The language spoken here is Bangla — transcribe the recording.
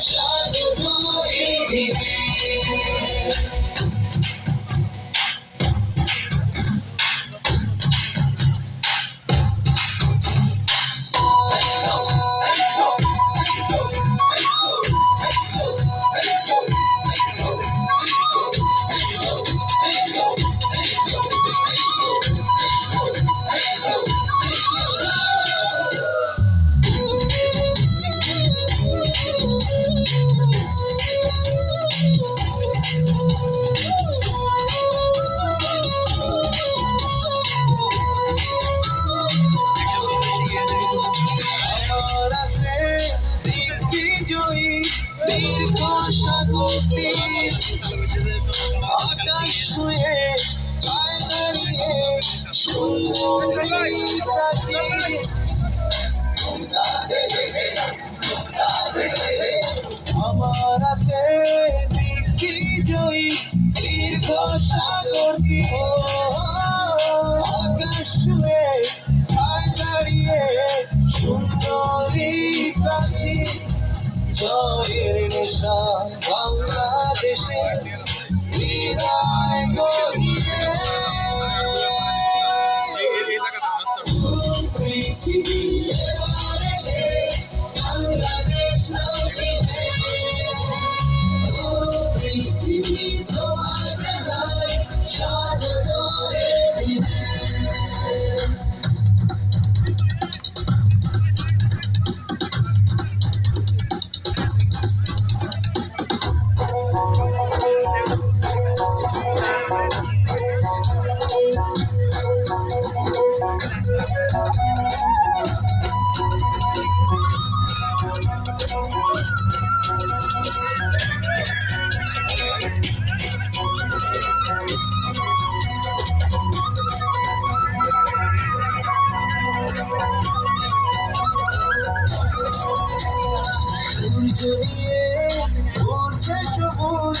সাগরে আকাশ ছুঁয়ে গায়ে দাঁড়িয়ে আমার আছে দিব্যি জয়ী? দীর্ঘ সাগর কি? আকাশ জয়ের নেশা বাংলাদেশে বিদায়। সূর্য নিয়ে ঘুরছে সবুজ